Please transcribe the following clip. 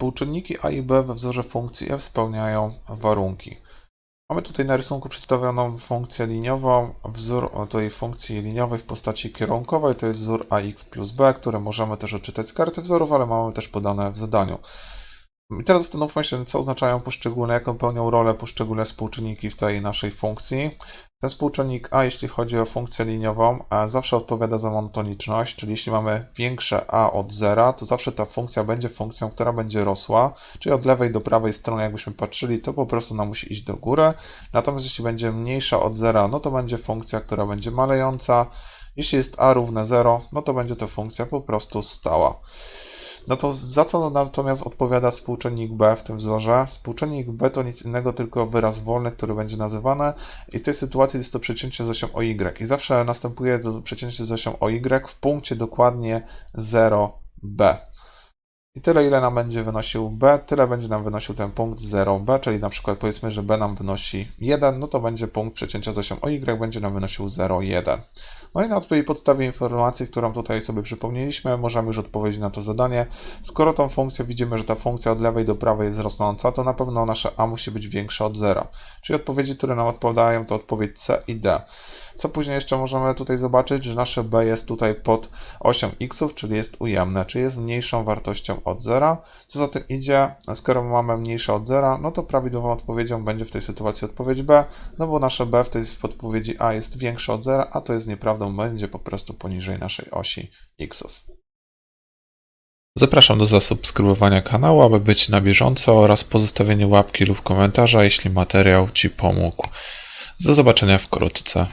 Współczynniki a i b we wzorze funkcji f spełniają warunki. Mamy tutaj na rysunku przedstawioną funkcję liniową, wzór tej funkcji liniowej w postaci kierunkowej, to jest wzór ax plus b, który możemy też odczytać z karty wzorów, ale mamy też podane w zadaniu. I teraz zastanówmy się, co oznaczają poszczególne, jaką pełnią rolę poszczególne współczynniki w tej naszej funkcji. Ten współczynnik a, jeśli chodzi o funkcję liniową, zawsze odpowiada za monotoniczność, czyli jeśli mamy większe a od zera, to zawsze ta funkcja będzie funkcją, która będzie rosła, czyli od lewej do prawej strony, jakbyśmy patrzyli, to po prostu nam musi iść do góry. Natomiast jeśli będzie mniejsza od zera, no to będzie funkcja, która będzie malejąca. Jeśli jest a równe 0, no to będzie to funkcja po prostu stała. No to za co natomiast odpowiada współczynnik b w tym wzorze? Współczynnik b to nic innego, tylko wyraz wolny, który będzie nazywany i w tej sytuacji jest to przecięcie z osią o y. I zawsze następuje to przecięcie z osią o y w punkcie dokładnie 0b. I tyle, ile nam będzie wynosił b, tyle będzie nam wynosił ten punkt 0b, czyli na przykład powiedzmy, że b nam wynosi 1, no to będzie punkt przecięcia z osią y, będzie nam wynosił 0,1. No i na tej podstawie informacji, którą tutaj sobie przypomnieliśmy, możemy już odpowiedzieć na to zadanie. Skoro tą funkcję widzimy, że ta funkcja od lewej do prawej jest rosnąca, to na pewno nasze a musi być większe od 0. Czyli odpowiedzi, które nam odpowiadają, to odpowiedź C i D. Co później jeszcze możemy tutaj zobaczyć, że nasze b jest tutaj pod osią x, czyli jest ujemne, czyli jest mniejszą wartością od 0. Co za tym idzie, skoro mamy mniejsze od 0, no to prawidłową odpowiedzią będzie w tej sytuacji odpowiedź B, no bo nasze b w tej w podpowiedzi A jest większe od 0, a to jest nieprawdą, będzie po prostu poniżej naszej osi xów. Zapraszam do zasubskrybowania kanału, aby być na bieżąco oraz pozostawienia łapki lub komentarza, jeśli materiał Ci pomógł. Do zobaczenia wkrótce.